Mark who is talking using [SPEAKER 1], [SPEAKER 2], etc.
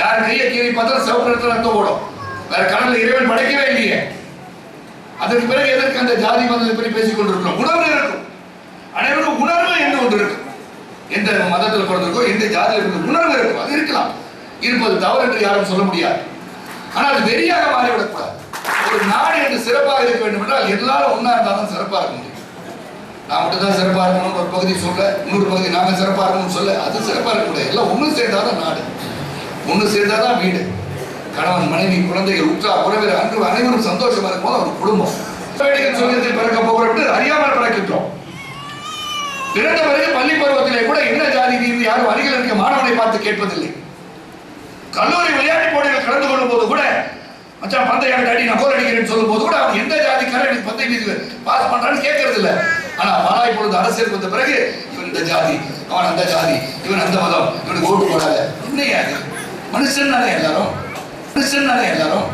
[SPEAKER 1] யார் கையை கீறி பார்த்தா சிவப்பு நிறத்துல ரத்தம் ஓடும். வேற கடல்ல இறைவன் படைக்கவே இல்லையே. அதற்கு பிறகு எதற்கு அந்த ஜாதி மதத்தை பற்றி பேசிக் கொண்டிருக்கிறோம்? உணர்வு இருக்கும். அனைவரும் உணர்வு என்று ஒன்று இருக்கும். எந்த மதத்தில் பிறந்திருக்கோ எந்த ஜாதியில் இருந்து உணர்வு இருக்கும். அது இருக்கலாம். இருப்பது தவறு என்று யாரும் சொல்ல முடியாது. ஆனால் அது வெறியாக மாறிவிடக்கூடாது. ஒரு நாடு என்று சிறப்பாக இருக்க வேண்டும் என்றால் எல்லாரும் ஒன்றா இருந்தால் தான் சிறப்பாக இருக்க முடியும். நான் மட்டும் தான் சிறப்பாக இருக்கணும்னு ஒரு பகுதி சொல்ல இன்னொரு பகுதி நாங்கள் சிறப்பாக இருக்கணும்னு சொல்ல அது சிறப்பாக இருக்கக்கூடாது. எல்லாம் ஒன்றும் சேர்ந்தாதான் நாடு. ஒன்று சேர்ந்தாதான் வீடு. கணவன் மனைவி குழந்தைகள் உற்றா உறவினர் அன்று அனைவரும் சந்தோஷமா இருக்கும் ஒரு குடும்பம். வேடிக்கை பிறக்க போகிறோம் அறியாமல் பிறக்கின்றோம். பிறந்த பிறகு பள்ளி பருவத்திலே கூட என்ன ஜாதி தீர்வு யாரும் அருகில் இருக்க மாணவனை பார்த்து கேட்பதில்லை. கல்லூரி விளையாட்டு போட்டியில் கலந்து கொள்ளும் போது கூட மச்சான் பந்தை அடி நான் கோல் அடிக்கிறேன்னு சொல்லும் போது கூட அவன் எந்த ஜாதிக்காரன் எனக்கு பந்தை மீது பாஸ் பண்றான்னு கேட்கறது இல்லை ஆனா மாலா இப்பொழுது அரசியல் வந்த பிறகு இவன் இந்த ஜாதி அவன் அந்த ஜாதி இவன் அந்த மதம் இவனுக்கு ஓட்டு போடாத. என்னையா அது. மனுஷன் தானே எல்லாரும்? மனுஷன் தானே எல்லாரும்?